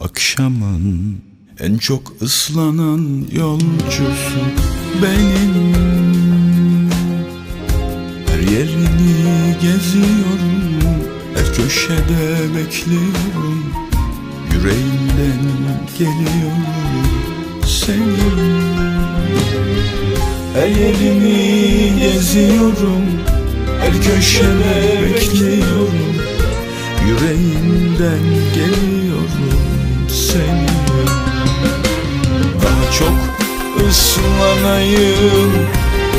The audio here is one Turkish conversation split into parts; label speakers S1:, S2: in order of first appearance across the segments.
S1: akşamın en çok ıslanan yolcusu benim. Her yerini geziyorum Her köşede bekliyorum. Yüreğimden geliyorum senin. Her yerini geziyorum Her köşede bekliyorum. Yüreğimden geliyorum seni Daha çok ıslanayım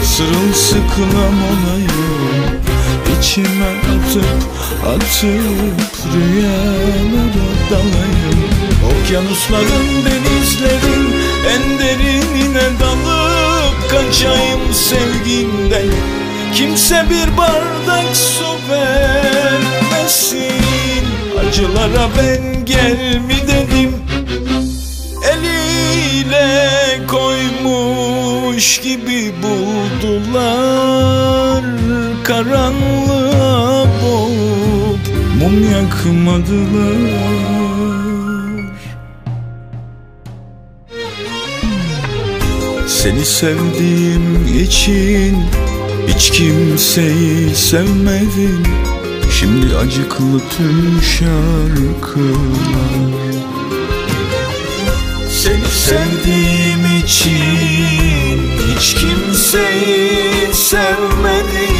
S1: Sırılsıklam olayım. İçime atıp atıp rüyalara dalayım. Okyanusların denizlerin en derinine dalıp kaçayım sevginden Kimse bir bardak su vermesin Acılara ben gel mi dedim Eliyle koymuş gibi buldular. Karanlığa boğup mum yakmadılar. Seni sevdiğim için hiç kimseyi sevmedim Şimdi acıklı tüm şarkılar. Seni sevdiğim için hiç kimseyi sevmedim.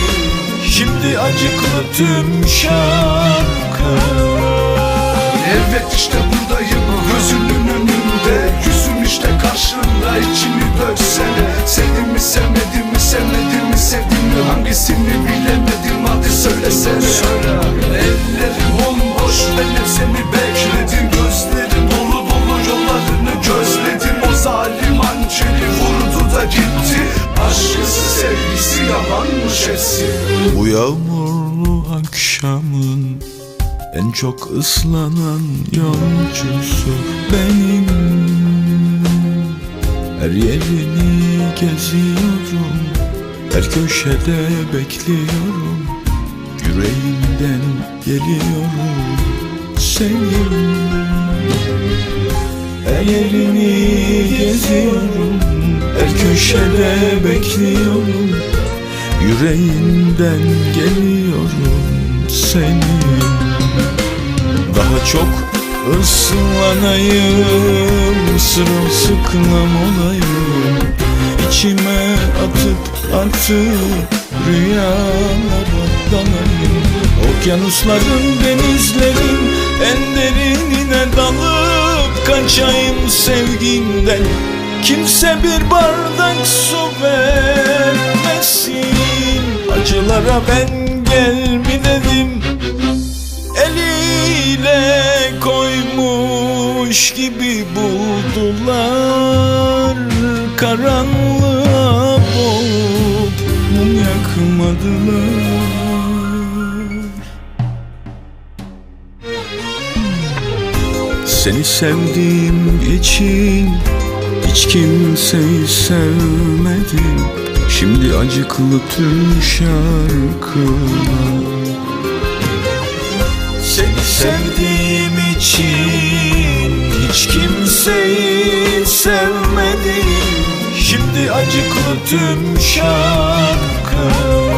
S1: Şimdi acıklı tüm şarkılar.
S2: Evet işte buradayım gözünün Söyle Ellerim bomboş ben hep seni bekledim Gözlerim dolu dolu yollarını gözledim O zalim hançeri vurdu gitti Aşkısı sevgisi yalanmış hepsi
S1: Bu yağmurlu akşamın en çok ıslanan yolcusu benim. Her yerini geziyorum Her köşede bekliyorum Yüreğimden geliyorum senin. Her yerini geziyorum Her köşede bekliyorum. Yüreğimden geliyorum senin. Daha çok ıslanayım Sırılsıklam olayım. İçime atıp atıp dalayım Okyanusların denizlerin En derinine dalıp Kaçayım sevginden? Kimse bir bardak su vermesin. Acılara ben gel mi dedim? Eliyle koymuş gibi buldular. Karanlığa boğup mum yakmadılar Seni sevdiğim için hiç kimseyi sevmedim. Şimdi acıklı tüm şarkılar. Seni sevdiğim için hiç kimseyi sevmedim. Şimdi acıklı tüm şarkılar